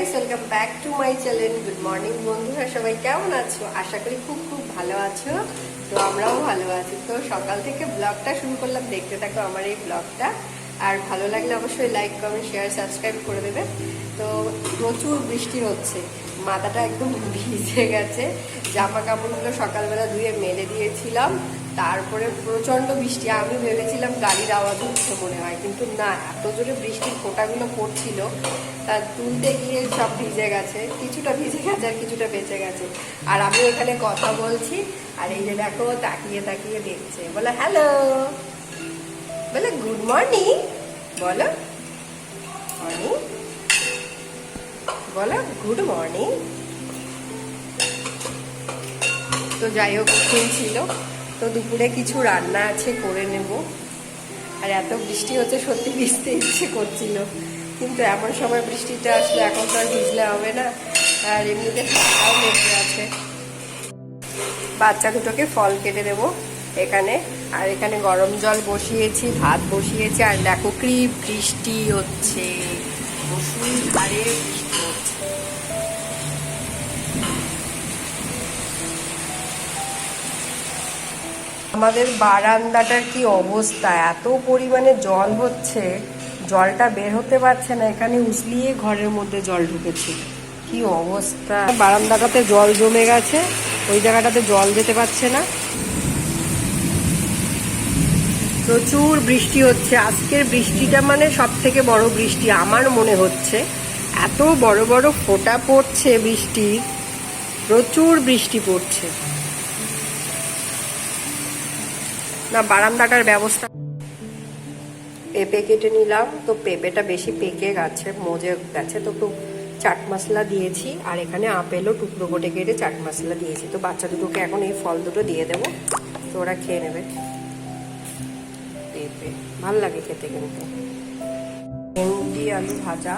Guys welcome back to my channel good morning বন্ধুরা, সবাই কেমন আছো? আশা করি খুব খুব ভালো আছো। তো আমরাও ভালো আছি। তো সকাল থেকে ব্লগটা শুরু করলাম। দেখতে থাকো আমার এই ব্লগটা আর ভালো লাগলে অবশ্যই লাইক কমেন্ট শেয়ার সাবস্ক্রাইব করে দেবে। তো প্রচুর বৃষ্টি হচ্ছে। মাথাটা একদম ভিজে গেছে। জামা কাপড়গুলো সকালবেলা ধুয়ে মেলে দিয়েছিলাম। তারপরে প্রচণ্ড বৃষ্টি, আমি ভেবেছিলাম গাড়ির আওয়াজ হচ্ছে মনে হয়, কিন্তু না, এত জোরে বৃষ্টির ফোঁটাগুলো পড়ছিল। তা তুলতে গিয়ে সব ভিজে গেছে, কিছুটা ভিজে গেছে আর কিছুটা বেঁচে গেছে। আর আমি এখানে কথা বলছি, আর এই যে দেখো, তাকিয়ে তাকিয়ে দেখছে, বলে, হ্যালো। বলে, গুড মর্নিং। বলো মর্নিং। বলো, গুড মর্নিং। তো যাই হোক ছিল। তো দুপুরে কিছু রান্না আছে করে নেব। আর এত বৃষ্টি হচ্ছে, সত্যি ভিজতে ইচ্ছে করছিল। কিন্তু এমন সময় বৃষ্টিটা আসলে এখন তো আর ভিজলে হবে না। আর এমনিতে ঠান্ডাও লেগে আছে। বাচ্চা দুটোকে ফল কেটে দেবো এখানে। আর এখানে গরম জল বসিয়েছি, ভাত বসিয়েছি। আর দেখো কি বৃষ্টি হচ্ছে। ধারে বৃষ্টি আমাদের বারান্দাটার কি অবস্থা? এত পরিমাণে জল হচ্ছে, জলটা বের হতে পারছে না। এখানে উসলিয়ে ঘরের মধ্যে জল ঢুকেছে। কি অবস্থা? বারান্দাটাতে জল জমে গেছে, ওই জায়গাটাতে জল যেতে পারছে না। প্রচুর বৃষ্টি হচ্ছে। আজকের বৃষ্টিটা মানে সব থেকে বড় বৃষ্টি আমার মনে হচ্ছে। এত বড় বড় ফোঁটা পড়ছে বৃষ্টির প্রচুর বৃষ্টি পড়ছে। না বারান্দাটার ব্যবস্থা। পেঁপে কেটে নিলাম। তো পেঁপেটা বেশি পেকে গেছে মজে গেছে। তো একটু চাট মশলা দিয়েছি আর এখানে আপেলও টুকরো কোটে কেটে চাট মশলা দিয়েছি। তো বাচ্চা দুটোকে এখন এই ফল দুটো দিয়ে দেবো। তো ওরা খেয়ে নেবে। পেঁপে ভালো লাগে খেতে কিন্তু। ভেন্ডি আলু ভাজা।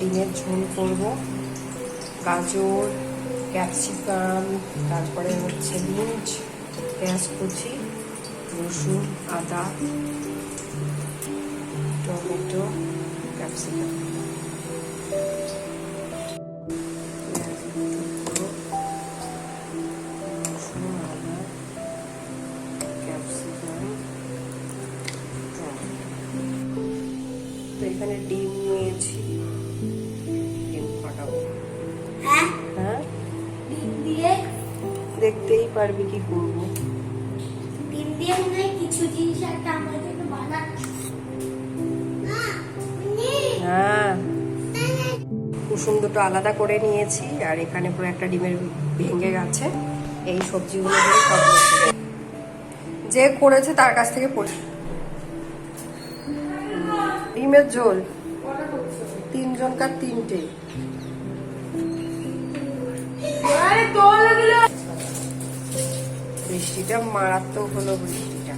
ডিমের ঝোল করব। গাজর ক্যাপসিকাম তারপরে হচ্ছে বিনস পেঁয়াজ কুচি রসুন আদা টমেটো ক্যাপসিকাম। দেখতেই পারবি কি করব। দিয়ে মনে কিছু জিনিস একটা আমার জন্য বানাচ্ছে হ্যাঁ। কুসুম দুটো আলাদা করে নিয়েছি আর এখানে পুরো একটা ডিমের ভেঙে গেছে। এই সবজিগুলো দিয়ে সব যে করেছে তার কাছ থেকে পড়ি ডিমের ঝোল। তিনজনকার তিনটে। বৃষ্টিটা মারাত্মক হলো বৃষ্টিটা।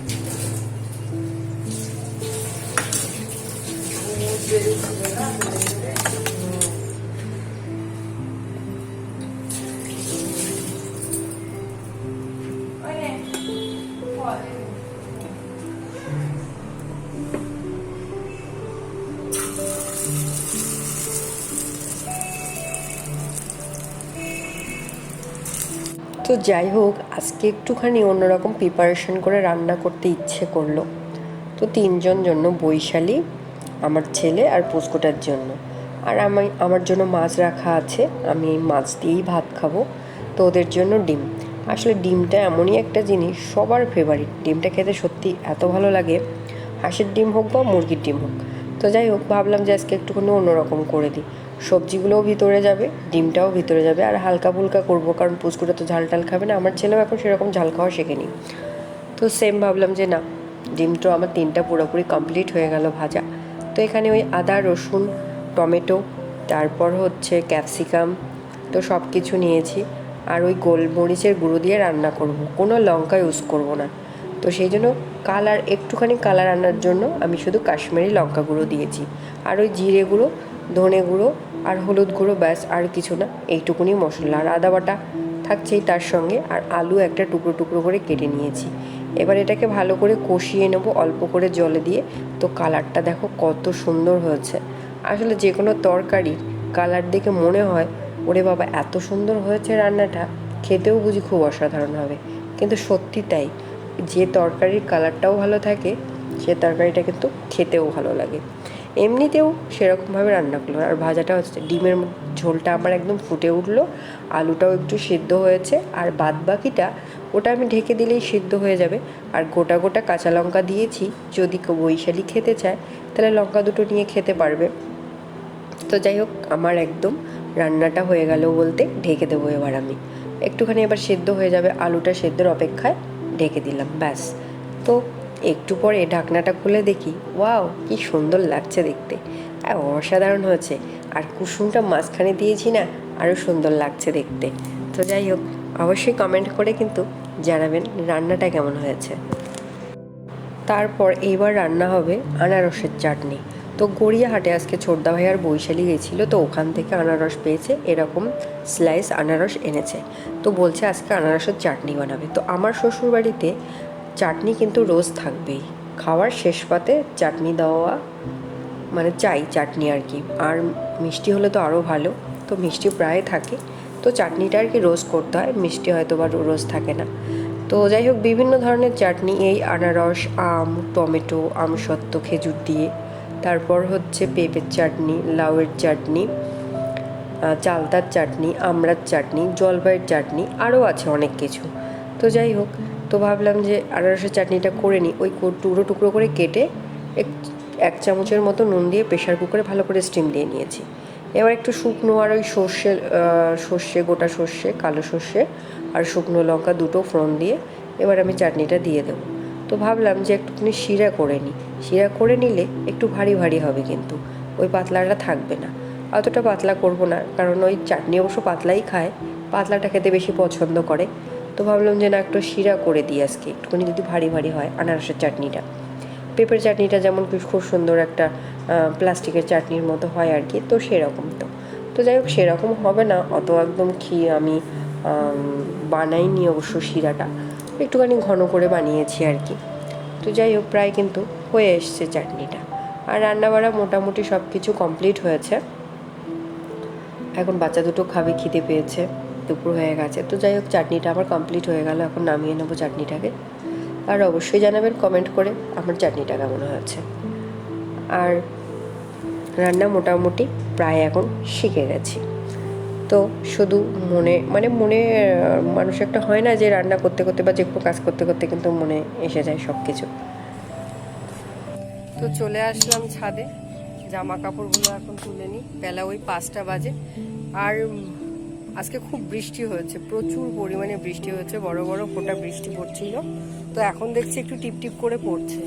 তো যাই হোক, আজকে একটুখানি অন্যরকম প্রিপারেশন করে রান্না করতে ইচ্ছে করল। তো তিনজন জন্য বৈশালী, আমার ছেলে আর পুষ্কটার জন্য। আর আমি, আমার জন্য মাছ রাখা আছে, আমি মাছ দিয়েই ভাত খাব। তো ওদের জন্য ডিম। আসলে ডিমটা এমনই একটা জিনিস, সবার ফেভারিট ডিমটা খেতে সত্যি এত ভালো লাগে। হাঁসের ডিম হোক বা মুরগির ডিম হোক। তো যাই হোক, ভাবলাম যে আজকে একটুখানি অন্যরকম করে দিই। সবজিগুলোও ভিতরে যাবে, ডিমটাও ভিতরে যাবে, আর হালকা ফুলকা করব, কারণ পুচকুটা তো ঝাল টাল খাবে না। আমার ছেলেও এখন সেরকম ঝাল খাওয়া শেখেনি। তো সেম ভাবলাম যে না ডিমটো আমার তিনটা পুরোপুরি কমপ্লিট হয়ে গেল ভাজা। তো এখানে ওই আদা, রসুন, টমেটো, তারপর হচ্ছে ক্যাপসিকাম তো সব কিছু নিয়েছি। আর ওই গোলমরিচের গুঁড়ো দিয়ে রান্না করব। কোনো লঙ্কা ইউজ করব না। তো সেই জন্য কালার, একটুখানি কালার আনার জন্য আমি শুধু কাশ্মীরি লঙ্কা গুঁড়ো দিয়েছি। আর ওই জিরে গুঁড়ো, ধনে গুঁড়ো আর হলুদ গুঁড়ো ব্যাস, আর কিছু না, এইটুকুনি মশলা। আর আদা বাটা থাকছেই তার সঙ্গে, আর আলু একটা টুকরো টুকরো করে কেটে নিয়েছি। এবার এটাকে ভালো করে কষিয়ে নেব অল্প করে জলে দিয়ে। তো কালারটা দেখো কত সুন্দর হয়েছে। আসলে যে কোনো তরকারির কালার দেখে মনে হয়, ওরে বাবা, এত সুন্দর হয়েছে রান্নাটা! খেতেও বুঝি খুব অসাধারণ হবে। কিন্তু সত্যি তাই। যে তরকারির কালারটাও ভালো থাকে, সে তরকারিটা কিন্তু খেতেও ভালো লাগে। এমনিতেও সেরকমভাবে রান্না করল আর ভাজাটা হচ্ছে ডিমের ঝোলটা আমার একদম ফুটে উঠল, আলুটাও একটু সিদ্ধ হয়েছে, আর বাদ বাকিটা ওটা আমি ঢেকে দিলেই সিদ্ধ হয়ে যাবে। আর গোটা গোটা কাঁচা লঙ্কা দিয়েছি, যদি কেউ বৈশালী খেতে চায়, তাহলে লঙ্কা দুটো নিয়ে খেতে পারবে। তো যাই হোক, আমার একদম রান্নাটা হয়ে গেল বলতে ঢেকে দেবো এবার আমি। একটুখানি এবার সেদ্ধ হয়ে যাবে, আলুটা সেদ্ধর অপেক্ষায়। ঢেকে দিলাম, ব্যাস। তো একটু পরে ঢাকনাটা খুলে দেখি, ওয়াও, কি সুন্দর লাগছে দেখতে। আর অসাধারণ হয়েছে। আর কুসুমটা মাঝখানে দিয়েছি না আরও সুন্দর লাগছে দেখতে। তো যাই হোক, অবশ্যই কমেন্ট করে কিন্তু জানাবেন রান্নাটা কেমন হয়েছে। তারপর এইবার রান্না হবে আনারসের চাটনি। তো গড়িয়াহাটে আজকে ছোটদা ভাই আর বৈশালী গেছিল, তো ওখান থেকে আনারস পেয়েছে, এরকম স্লাইস আনারস এনেছে। তো বলছে আজকে আনারসের চাটনি বানাবে। তো আমার শ্বশুর বাড়িতে চাটনি কিন্তু রোজ থাকবেই। খাওয়ার শেষ পাতে চাটনি দেওয়া মানে চাই চাটনি আর কি। আর মিষ্টি হলে তো আরও ভালো, তো মিষ্টি প্রায় থাকে। তো চাটনিটা আর কি রোজ করতে হয়, মিষ্টি হয়তো বা রোজ থাকে না। তো যাই হোক, বিভিন্ন ধরনের চাটনি, এই আনারস, আম, টমেটো, আমসত্ত্ব, খেজুর দিয়ে তারপর হচ্ছে পেঁপের চাটনি, লাউয়ের চাটনি চালতার চাটনি, আমড়ার চাটনি, জলপাইয়ের চাটনি, আরও আছে অনেক কিছু। তো যাই হোক, তো ভাবলাম যে আনারসের চাটনিটা করে নিই। ওই টুকরো টুকরো করে কেটে এক এক চামচের মতো নুন দিয়ে প্রেশার কুকারে ভালো করে স্টিম দিয়ে নিয়েছি। এবার একটু শুকনো আর ওই সর্ষে সর্ষে, গোটা সর্ষে, কালো সর্ষে আর শুকনো লঙ্কা দুটো ফোড়ন দিয়ে এবার আমি চাটনিটা দিয়ে দেবো। তো ভাবলাম যে একটুখানি শিরা করে নিই। শিরা করে নিলে একটু ভারী ভারী হবে কিন্তু। ওই পাতলাটা থাকবে না। অতটা পাতলা করব না, কারণ ওই চাটনি অবশ্য পাতলাই খায়, পাতলাটা খেতে বেশি পছন্দ করে। তো ভাবলাম যে না, একটু শিরা করে দিই আজকে। একটুখানি যদি ভারী ভারী হয়, আনারসের চাটনিটা। পেঁপের চাটনিটা যেমন খুব সুন্দর একটা প্লাস্টিকের চাটনির মতো হয় আর কি, তো সেরকম তো। তো যাই হোক, সেরকম হবে না। অত একদম কি আমি, বানাইনি অবশ্য শিরাটা। একটুখানি ঘন করে বানিয়েছি আর কি। তো যাই হোক, প্রায় কিন্তু হয়ে এসছে চাটনিটা। আর রান্নাবাড়া মোটামুটি সব কিছু কমপ্লিট হয়েছে। এখন বাচ্চা দুটো খাবে, খিদে পেয়েছে, দুপুর হয়ে গেছে। তো যাই হোক, চাটনিটা আমার কমপ্লিট হয়ে গেল, এখন নামিয়ে নেব চাটনিটাকে। আর অবশ্যই জানাবেন কমেন্ট করে আমার চাটনিটা কেমন হয়েছে। আর রান্না মোটামুটি প্রায় এখন শিখে গেছি। তো শুধু মনে মানে মনে, মানুষ একটা হয় না যে রান্না করতে করতে বা যে কোনো কাজ করতে করতে কিন্তু মনে এসে যায় সব কিছু তো চলে আসলাম ছাদে জামা কাপড়গুলো এখন তুলে নিই। বেলা ওই পাঁচটা বাজে। আর আজকে খুব বৃষ্টি হয়েছে, প্রচুর পরিমাণে বৃষ্টি হয়েছে, বড় বড় ফোঁটা বৃষ্টি পড়ছিল। তো এখন দেখছি একটু টিপ টিপ করে পড়ছে।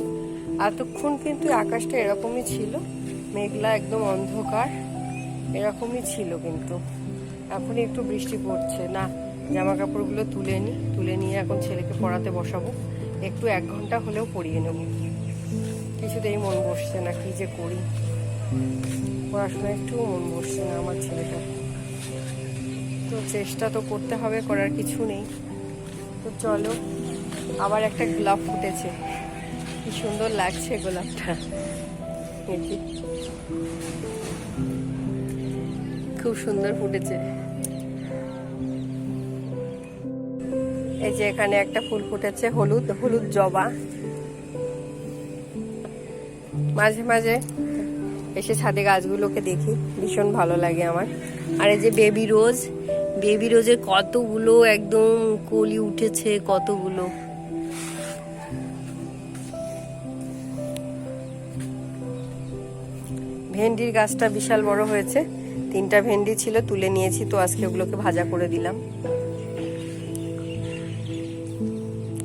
এতক্ষণ কিন্তু আকাশটা এরকমই ছিল, মেঘলা একদম অন্ধকার, এরকমই ছিল কিন্তু। এখন একটু বৃষ্টি পড়ছে। না জামা কাপড়গুলো তুলে নিই তুলে নিয়ে এখন ছেলেকে পড়াতে বসাবো। একটু এক ঘণ্টা হলেও পড়িয়ে নেব। কিছুতেই মন বসছে না, কি যে করি? পড়াশোনা একটু মন বসছে না আমার ছেলেটা তো চেষ্টা তো করতে হবে, করার কিছু নেই। তো চলো, আবার একটা গোলাপ ফুটেছে। কি সুন্দর লাগছে গোলাপটা। খুব সুন্দর ফুটেছে। এই যে এখানে একটা ফুল ফুটেছে, হলুদ হলুদ জবা। মাঝে মাঝে এসে ছাদে গাছগুলোকে দেখি, ভীষণ ভালো লাগে আমার। আর এই যে বেবি রোজ, বেবি রোজের কতগুলো একদম কলি উঠেছে, কতগুলো। ভেন্ডির গাছটা বিশাল বড় হয়েছে, তিনটা ভেন্ডি ছিল, তুলে নিয়েছি, তো আজকে ওগুলোকে ভাজা করে দিলাম।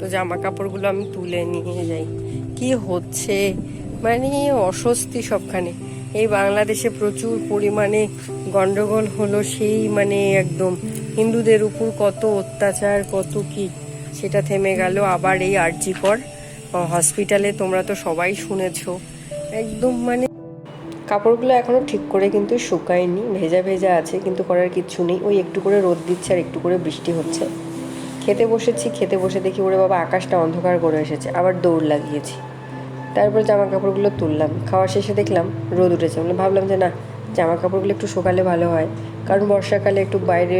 তো জামা কাপড়গুলো আমি তুলে নিয়ে যাই। কি হচ্ছে? মানে অস্বস্তি সবখানে। এই বাংলাদেশে প্রচুর পরিমাণে গন্ডগোল হলো, সেই মানে একদম। হিন্দুদের উপর কত অত্যাচার, কত কি, সেটা থেমে গেল। আবার এই আরজিকর হসপিটালে তোমরা তো সবাই শুনেছো। একদম মানে কাপড়গুলো এখনও ঠিক করে কিন্তু শুকায়নি। ভেজা ভেজা আছে, কিন্তু করার কিচ্ছু নেই। ওই একটু করে রোদ দিচ্ছে আর একটু করে বৃষ্টি হচ্ছে। খেতে বসেছি, খেতে বসে দেখি ওরে বাবা আকাশটা অন্ধকার করে এসেছে, আবার দৌড় লাগিয়েছি। তারপর জামা কাপড়গুলো তুললাম, খাওয়া শেষে দেখলাম রোদ উঠেছে মানে ভাবলাম যে না জামা কাপড়গুলো একটু শুকালে ভালো হয়, কারণ বর্ষাকালে একটু বাইরে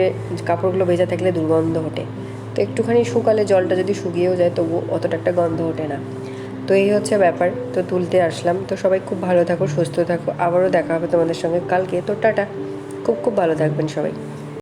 কাপড়গুলো ভেজা থাকলে দুর্গন্ধ ওঠে। তো একটুখানি শুকালে জলটা যদি শুকিয়েও যায় তবু অতটা একটা গন্ধ ওঠে না। তো এই হচ্ছে ব্যাপার, তো তুলতে আসলাম, তো সবাই খুব ভালো থাকো, সুস্থ থাকো, আবারও দেখা হবে তোমাদের সঙ্গে কালকে, তো টাটা, খুব খুব ভালো থাকবেন সবাই।